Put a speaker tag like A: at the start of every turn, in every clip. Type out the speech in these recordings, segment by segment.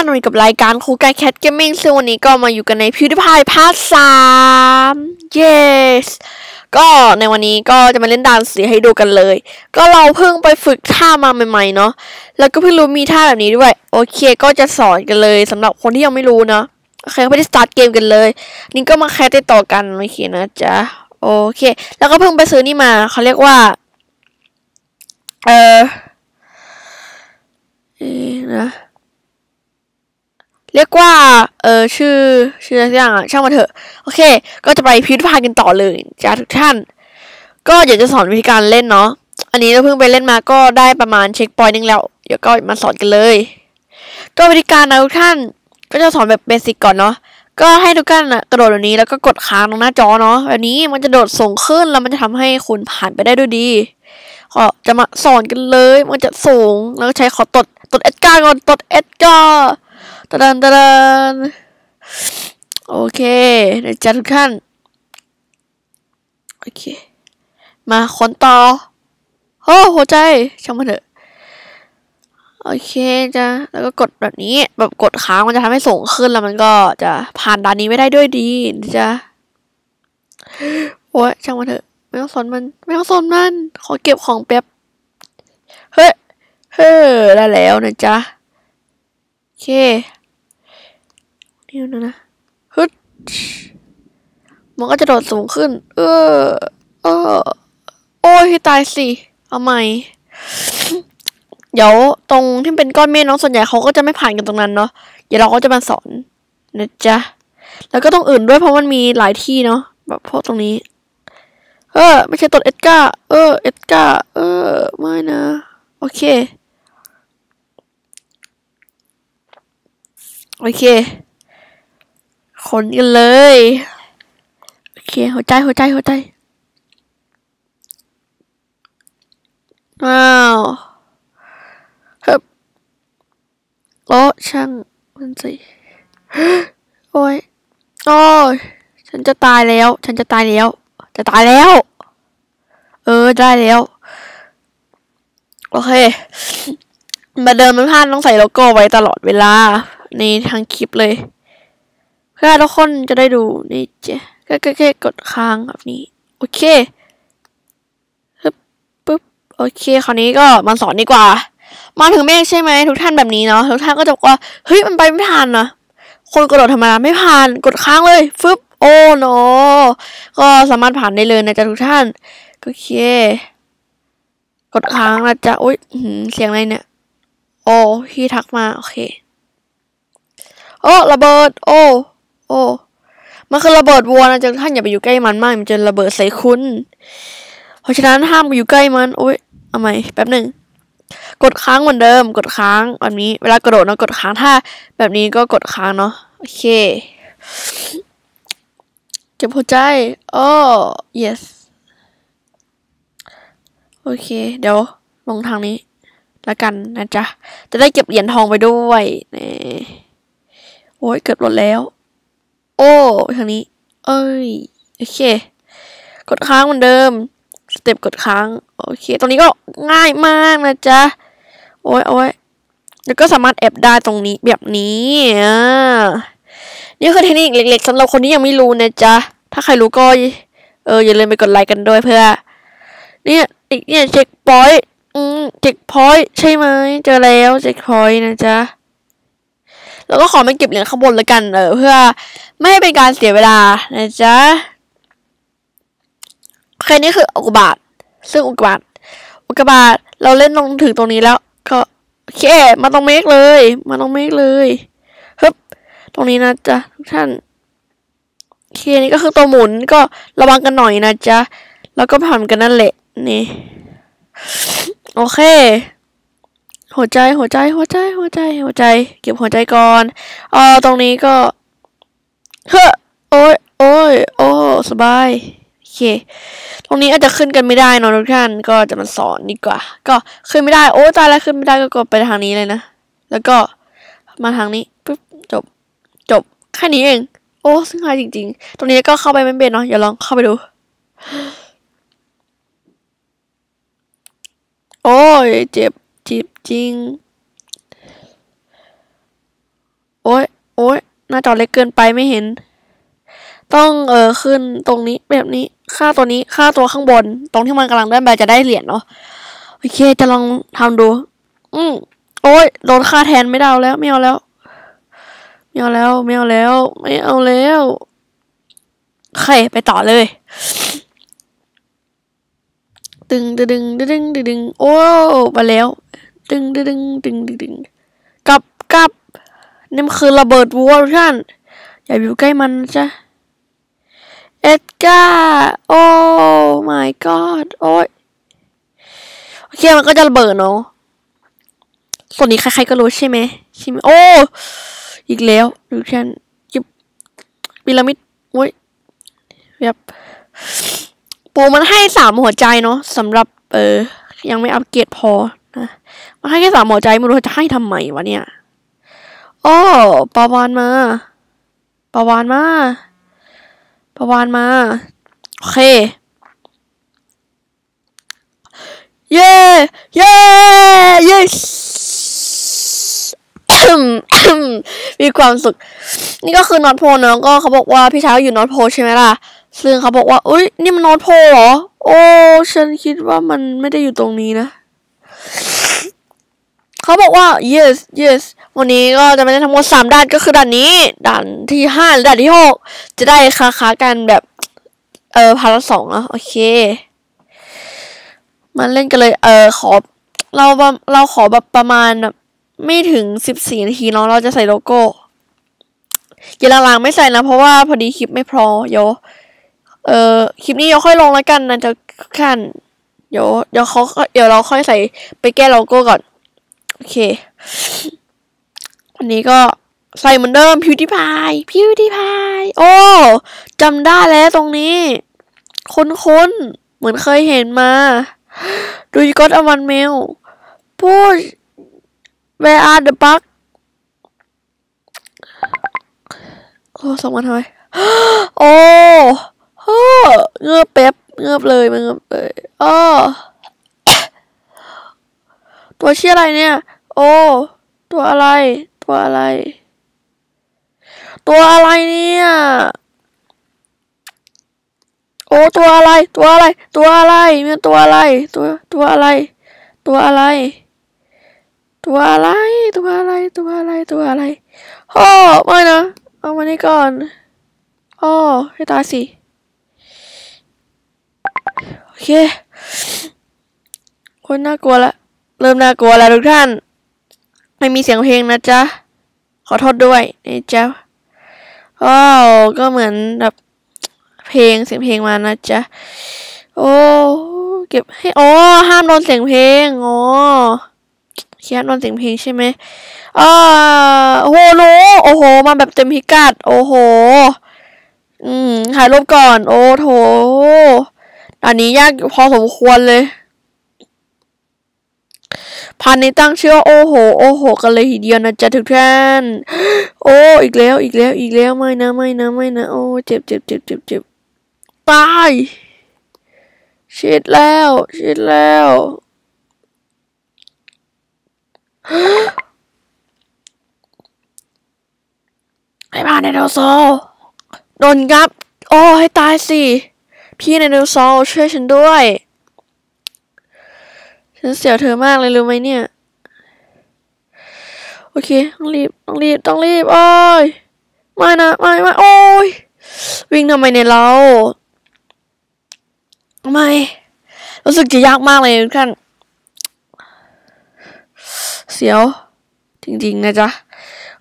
A: านวันนี้กับรายการคูกายแคทเกมมิ่งซึ่งวันนี้ก็มาอยู่กันในพิวดิพายพาร์ทสาม yes ก็ในวันนี้ก็จะมาเล่นดานสีให้ดูกันเลย ก็เราเพิ่งไปฝึกท่ามาใหม่ๆเนาะแล้วก็เพิ่งรู้มีท่าแบบนี้ด้วย โอเคก็จะสอนกันเลยสำหรับคนที่ยังไม่รู้เนาะโอเคไม่ได้สตาร์ทเกมกันเลย นี่ก็มาแคสติดต่อกันโอเคนะจ๊ะโอเค แล้วก็เพิ่งไปซื้อนี่มาเขาเรียกว่า เออเอ๊ะนะ เรียกว่า เออชื่อชื่ออะไรสักอย่างอะช่างมาเถอะ โอเค ก็จะไปพิพิธภัณฑ์กันต่อเลยจ้าทุกท่าน ก็อยากจะสอนวิธีการเล่นเนาะอันนี้เราเพิ่งไปเล่นมาก็ได้ประมาณเช็คพอยต์นึงแล้ว เดี๋ยวก็มาสอนกันเลย ก็วิธีการนะทุกท่านก็จะสอนแบบเบสิกก่อนเนาะก็ให้ทุกท่านนะกระโดดแบบนี้แล้วก็กดค้างตรงหน้าจอเนาะแบบนี้มันจะโดดส่งขึ้นแล้วมันจะทำให้คุณผ่านไปได้ด้วยดีก็จะมาสอนกันเลย มันจะสูงแล้วใช้ขอตดตดเอสการ์ก่อนตดเอสการ์ ตะดันตะดันโอเคเดี๋ยวจ้าทุกท่าน โอเค มาคนต่อโอ้หัวใจ ช่างมันเถอะ โอเคจ้ะแล้วก็กดแบบนี้ แบบกดค้างมันจะทำให้ส่งขึ้นแล้วมันก็จะผ่านด่านนี้ไม่ได้ด้วยดีนะจ้ะโอ้ยช่างมันเถอะ ไม่ต้องสนมัน ไม่ต้องสนมัน ขอเก็บของแป๊บ เฮ้ย เฮ้ยได้แล้วนะจ๊ะ โอเคนี่นะนะฮึดมันก็จะโดดสูงขึ้น เออ เออ โอ้ยตายสิ เอาใหม่ เดี๋ยวตรงที่เป็นก้อนเมฆน้องส่วนใหญ่เขาก็จะไม่ผ่านกันตรงนั้นเนาะ เดี๋ยวเราก็จะมาสอนนะจ๊ะ แล้วก็ตรงอื่นด้วยเพราะมันมีหลายที่เนาะ แบบพวกตรงนี้ เออ ไม่ใช่ตดเอ็ดก้าเออ เอ็ดก้าเออ ไม่นะ โอเค โอเคคนกันเลย โอเค หัวใจ หัวใจ หัวใจ ว้าวฮ้ยโอ้ช่างมันสิโอ้ย โอ้ย ฉันจะตายแล้ว ฉันจะตายแล้ว จะตายแล้ว เออ ได้แล้ว โอเค มาเดินมไม่พลาดต้องใส่โลโก้ไว้ตลอดเวลา ในทางคลิปเลย เพื่อทุกคนจะได้ดูนี่เจ๊ก็แค่กดค้างแบบนี้ โอเคปึ๊บปึ๊บโอเค คราวนี้ก็มาสอนดีกว่า มาถึงเมฆใช่ไหมทุกท่านแบบนี้เนาะทุกท่านก็จะบอกว่าเฮ้ยมันไปไม่ทันนะคนกระโดดธรรมดาไม่ผ่านกดค้างเลยฟึบโอ้โนก็สามารถผ่านได้เลยนะจ๊ะทุกท่านโอเค กดค้างนะจ๊ะอุ้ยเสียงอะไรเนี่ย โอ้พี่ทักมา โอเค โอ้ระเบิด โอ้ โอ้มันคือระเบิดวัวนะจ๊ะท่านอย่าไปอยู่ใกล้มันมากมันจะระเบิดใส่คุณ เพราะฉะนั้นห้ามไปอยู่ใกล้มันโอ้ยเอาใหมแป๊บหนึ่งกดค้างเหมือนเดิม กดค้างแบบนี้ เวลากระโดดเนาะกดค้างถ้า แบบนี้ก็กดค้างเนาะโอเคเก็บหัวใจโอ้ yes โอเค เดี๋ยวลงทางนี้ แล้วกันนะจ๊ะ จะได้เก็บเหรียญทองไปด้วยนี่ โอ้ยเกือบหมดแล้ว โอ้ทางนี้ เอ้ยโอเค กดค้างเหมือนเดิมสเต็ปกดค้างโอเคตรงนี้ก็ง่ายมากนะจ๊ะโอ้ยโอ้ยแล้วก็สามารถแอบได้ตรงนี้แบบนี้อ่านี่คือเทคนิคเล็กๆสำหรับคนที่ยังไม่รู้นะจ๊ะถ้าใครรู้ก็เอออย่าลืมไปกดไลค์กันด้วยเพื่อ เนี่ยอีกเนี่ยเช็คพอยต์อืมเช็คพอยต์ใช่ไหมเจอแล้วเช็คพอยต์นะจ๊ะ แล้วก็ขอไม่เก็บเหรียญข้างบนแล้วกันเออเพื่อไม่ให้เป็นการเสียเวลานะจ๊ะแค่นี้คืออุกบาตซึ่งอุกบาตอุกบาตเราเล่นลงถึงตรงนี้แล้ว ก็โอเคมาตรงเมฆเลย มาตรงเมฆเลยฮึบตรงนี้นะจ๊ะทุกท่านโอเคนี่ก็คือตัวหมุนก็ระวังกันหน่อยนะจ๊ะแล้วก็ผ่านกันนั่นแหละนี่ โอเค หัวใจหัวใจหัวใจหัวใจหัวใจ เก็บหัวใจก่อนเออตรงนี้ก็เฮ้อโอ้ยโอ้ยโอ้สบายโอเค ตรงนี้อาจจะขึ้นกันไม่ได้นอะทุกท่านก็จะมาสอนดีกว่า ก็ขึ้นไม่ได้โอ้ตายแล้วขึ้นไม่ได้ก็กดไปทางนี้เลยนะแล้วก็มาทางนี้ปุ๊บจบ จบแค่นี้เอง โอ้ซึ่งง่ายจริง ๆ ตรงนี้ก็เข้าไปไม่เป็นเนาะอย่าลองเข้าไปดู โอ้ยเจ็บ จ็บจริง โอ้ยโอ้ยหน้าจอเล็กเกินไปไม่เห็น ต้องเออขึ้นตรงนี้แบบนี้ ค่าตัวนี้ ค่าตัวข้างบน ตรงที่มันกำลังเลื่อนไปจะได้เหรียญเนาะ โอเค จะลองทำดู อืมโอ้ยโดนค่าแทนไม่ได้แล้วไม่เอาแล้วไม่เอาแล้วไม่เอาแล้วไม่เอาแล้วโอเคไปต่อเลย ตึงดึงดึงดึงดึงดึงโอ้มาแล้วตึงดึงดึงดึงดึงกลับกลับนี่มันคือระเบิดวัวทุกท่านอย่าอยู่ใกล้มันจ๊ะเอ็ดกาโอ้ my god โอ้ยโอเคมันก็จะระเบิดเนาะส่วนนี้ใครๆก็รู้ใช่ไหมใช่ไหมโอ้ อีกแล้วดูฉันจิบพีระมิดโอ้ยแบบ มันให้สามหัวใจเนาะสำหรับเออ ยังไม่อัปเกรดพอนะมันให้แค่สามหัวใจไม่รู้จะให้ทำไมวะเนี่ยโอ้ปาวานมาปาวานมาปาวานมาโอเคเย้เย้เย้มีความสุข นี่ก็คือนอตโพเนาะก็เขาบอกว่าพี่ชายอยู่นอตโพใช่ไหมล่ะ ซึ่งเขาบอกว่า อุ้ยนี่มันนอตโพเหรอ โอ้ ฉันคิดว่ามันไม่ได้อยู่ตรงนี้นะ เขาบอกว่า yes yes วันนี้ก็จะไม่ได้ทั้งหมดสามด่านก็คือด่านนี้ ด่านที่ห้าหรือด่านที่หกจะได้ค้าคากันแบบ เออพาร์ทสองอะโอเคมาเล่นกันเลย เออขอ เราเราขอแบบประมาณแบบไม่ถึงสิบสี่นาทีเนาะเราจะใส่โลโก้อย่าลังๆไม่ใส่นะ เพราะว่าพอดีคลิปไม่พอเดี๋ย เออคลิปนี้เดี๋ยวค่อยลงแล้วกันนะจะขั้นเดี๋ยวเดี๋ยวเขาเดี๋ยวเราค่อยใส่ไปแก้โลโก้ก่อน โอเค อันนี้ก็ใส่เหมือนเดิมพิวตี้พายพิวตี้พายโอ้จำได้แล้วตรงนี้ คุ้นๆ เหมือนเคยเห็นมา ดูยก็อวันเมลพูด Where are the bug โอ้สองวันทำไมโอ้ เงือบแป๊บเงือบเลยมันเงือบเลยอ้อตัวชื่ออะไรเนี่ย โอ้ ตัวอะไร ตัวอะไร ตัวอะไรเนี่ย โอ้ตัวอะไร ตัวอะไร ตัวอะไรมีตัวอะไร ตัวตัวอะไร ตัวอะไร ตัวอะไร ตัวอะไร ตัวอะไร ตัวอะไรโอ้ไม่นะ เอามานี่ก่อน โอ้ให้ตายสิ เคคนน่ากลัวละ เริ่มน่ากลัวแล้วทุกท่าน ไม่มีเสียงเพลงนะจ๊ะ ขอโทษด้วยนะจ๊ะอ้าวก็เหมือนแบบเพลงเสียงเพลงมานะจ๊ะ โอ้เก็บให้โอ้ห้ามโดนเสียงเพลงอ๋อเคียนโดนเสียงเพลงใช่ไหมอ่าโอ้โหโนโอ้โห มาแบบเต็มพิกัด โอ้โห อืมถ่ายรูปก่อน โอ้โถ อันนี้ยากพอสมควรเลยพันนี้ตั้งเชื่อโอ้โห โอ้โห กันเลยทีเดียวนะจ๊ะทุกท่าน โอ้อีกแล้วอีกแล้วอีกแล้วไม่นะไม่นะไม่นะโอ้เจ็บเจ็บเจ็บเจ็บเจ็บตายชิดแล้วชิดแล้วไอ้บ้านไดโนเสาร์โดนงับ โอ้ให้ตายสิ พี่ไดโนเสาร์ช่วยฉันด้วย ฉันเสียวเธอมากเลยรู้ไหมเนี่ย โอเค ต้องรีบ ต้องรีบ ต้องรีบ โอ้ย ไม่นะ ไม่ไม่โอ้ย วิ่งทำไมในเราทำไมรู้สึกจะยากมากเลยทุกท่านเสียว จริงๆนะจ๊ะ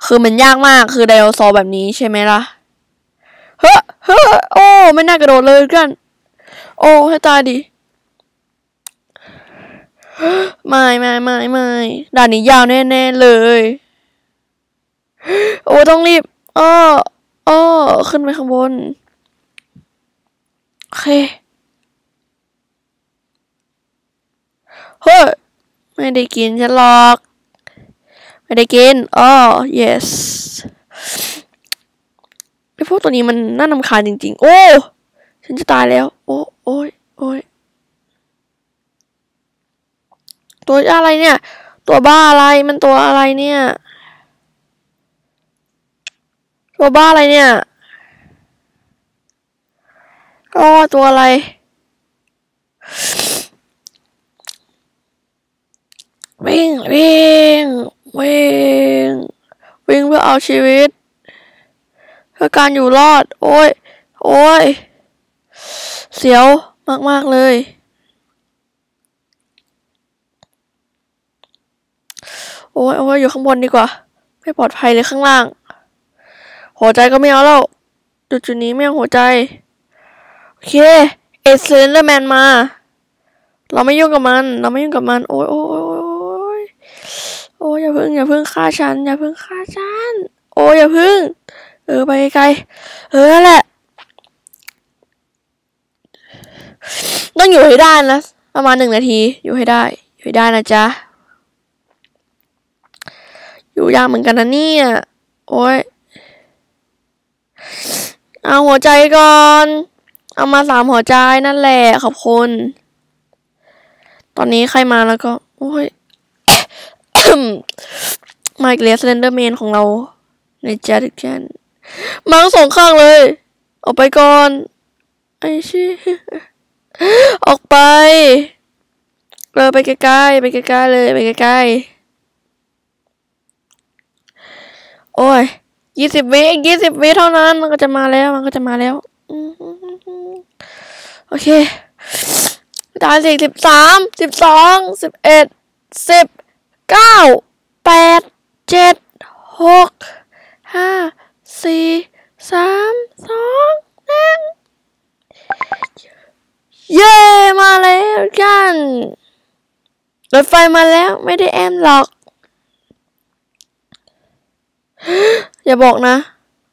A: คือมันยากมากคือไดโนเสาร์แบบนี้ใช่ไหมล่ะ เฮ้อเฮ้อโอ้ ไม่น่ากระโดดเลยทุกท่าน โอ้ให้ตายดิไม่ไม่ไม่ไม่ด่านนี้ยาวแน่ๆเลย โอ้ต้องรีบอ้ออ้อขึ้นไปข้างบน โอเค เฮ้ย ไม่ได้กินฉันหรอก ไม่ได้กินอ๋อ yes ไอพวกตัวนี้มันน่านำคาญจริง ๆ โอ้ ฉันจะตายแล้ว โอ้โอ้ยโอ้ยตัวอะไรเนี่ย ตัวบ้าอะไรมันตัวอะไรเนี่ย ตัวบ้าอะไรเนี่ยอ๋อตัวอะไรวิ่งวิ่งวิ่งวิ่งเพื่อเอาชีวิต เพื่อการอยู่รอด โอ้ย โอ้ย เสียวมากๆเลย โอ้ยโอ้ยอยู่ข้างบนดีกว่า ไม่ปลอดภัยเลยข้างล่าง หัวใจก็ไม่เอาแล้ว จุดจุดนี้ไม่เอาหัวใจ โอเค เอเซนเดอร์แมนมา เราไม่ยุ่งกับมัน เราไม่ยุ่งกับมัน โอ้ยโอ้ยโอ้ยโอ้ยโอ้ยอย่าพิ่งอย่าพิ่งฆ่าฉัน อย่าพิ่งฆ่าฉัน โอ้ยอย่าพิ่ง เออไปไกล เออนั่นแหละ ต้องอยู่ให้ได้นะ ประมาณหนึ่งนาที อยู่ให้ได้ อยู่ให้ได้นะจ๊ะ อยู่ยากเหมือนกันนะเนี่ย โอ้ย เอาหัวใจก่อน เอามาสามหัวใจนั่นแหละ ขอบคุณ ตอนนี้ใครมาแล้วก็ โอ้ย มาอีกแล้วสเลนเดอร์แมนของเรา ในจัดแกนมาทั้งสองข้างเลย ออกไปก่อน ไอ้ชี้ ออกไปเออไปใกล้ๆไปใกล้ๆเลยไปใกล้ๆโอ้ยยี่สิบวิยี่สิบวิเท่านั้น มันก็จะมาแล้ว มันก็จะมาแล้วโอเคดานสี่สิบสามสิบสองสิบเอ็ดสิบเก้าแปดเจ็ดหกห้าสี่สามสองหนึ่ง เย้มาแล้วกันรถไฟมาแล้วไม่ได้แอมหรอก อย่าบอกนะ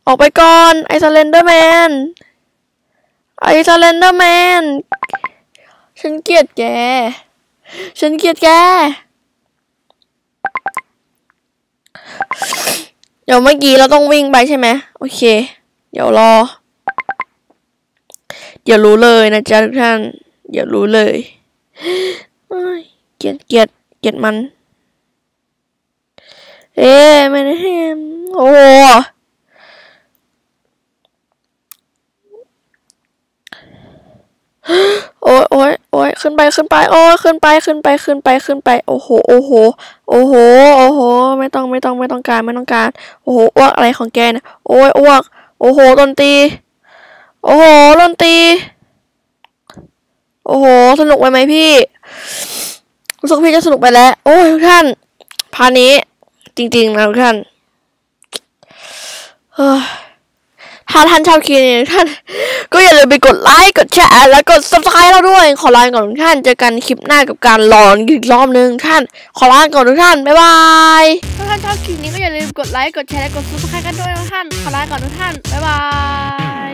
A: ออกไปก่อน ไอซเลนเดอร์แมน ไอซเลนเดอร์แมน ฉันเกลียดแก ฉันเกลียดแก เดี๋ยวเมื่อกี้เราต้องวิ่งไปใช่ไหม โอเค เดี๋ยวรอ เดี๋ยวรู้เลยนะจ๊ะทุกท่านเดี๋ยวรู้เลยเกลียดเกลียดเกลียดมัน เอ๊ะไม่ได้เห็นโอ้โหโอ้ยโอ้ยโอ้ยขึ้นไป ขึ้นไป โอ้ยขึ้นไป ขึ้นไป ขึ้นไป ขึ้นไป โอ้โห โอ้โห โอ้โห โอ้โห ไม่ต้อง ไม่ต้อง ไม่ต้องการ ไม่ต้องการ โอ้โห อ้วกอะไรของแกเนะโอ้ย อ้วก โอ้โหดนตรี โอ้โหดนตรี โอ้โห สนุกไปไหมพี่รู้สึกพี่จะสนุกไปแล้ว โอ้ยทุกท่าน พานี้ จริง ๆ นะทุกท่านถ้าท่านชอบคลิปนี้ท่าน ก็อย่าลืมไปกดไลค์ กดแชร์ แล้วกด subscribe เราด้วย ขอลาไปก่อนทุกท่าน เจอกันคลิปหน้ากับการหลอนอีกรอบนึงท่าน ขอลาไปก่อนทุกท่าน บ๊ายบาย ถ้าท่านชอบคลิปนี้ก็อย่าลืมกดไลค์ กดแชร์ และกด subscribe กันด้วยนะทุกท่าน ขอลาไปก่อนทุกท่าน บ๊ายบาย